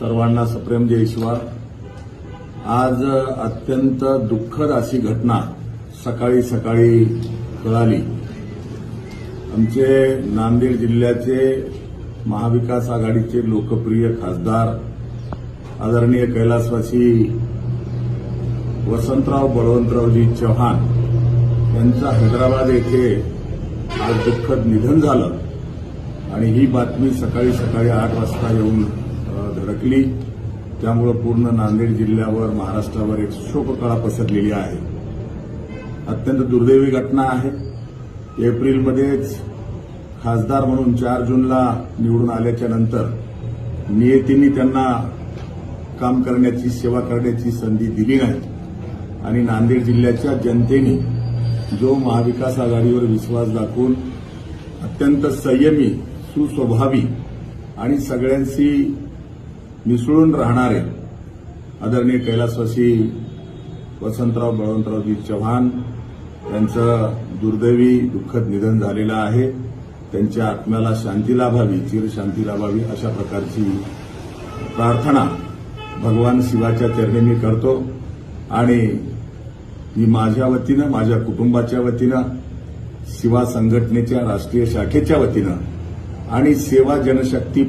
सर्वांना सप्रेम जय आज अत्यंत दुःखद अशी घटना सकाळी सकाळी कळाली. आमचे नांदेड जिल्ह्याचे महाविकास आघाडीचे लोकप्रिय खासदार आदरणीय कैलासवासी वसंतराव बळवंतरावजी चव्हाण यांचं हैदराबाद येथे आज दुःखद निधन झालं. आणि ही बातमी सकाळी सकाळी आठ वाजता येऊन धडकली. त्यामुळं पूर्ण नांदेड जिल्ह्यावर महाराष्ट्रावर एक शोककळा पसरलेली आहे. अत्यंत दुर्दैवी घटना आहे. एप्रिलमध्येच खासदार म्हणून चार जूनला निवडून आल्याच्यानंतर नियतींनी त्यांना काम करण्याची सेवा करण्याची संधी दिली नाही. आणि नांदेड जिल्ह्याच्या जनतेने जो महाविकास आघाडीवर विश्वास दाखवून अत्यंत संयमी सुस्वभावी आणि सगळ्यांशी मिसळून राहणारे आदरणीय कैलासवासी वसंतराव बळवंतरावजी चव्हाण यांचं दुर्दैवी दुःखद निधन झालेलं आहे. त्यांच्या आत्म्याला शांती लाभावी चिरशांती लाभावी अशा प्रकारची प्रार्थना भगवान शिवाच्या चरणी मी करतो. आणि मी माझ्या वतीनं माझ्या कुटुंबाच्या वतीनं शिवा संघटनेच्या राष्ट्रीय शाखेच्या वतीनं आणि सेवा जनशक्ती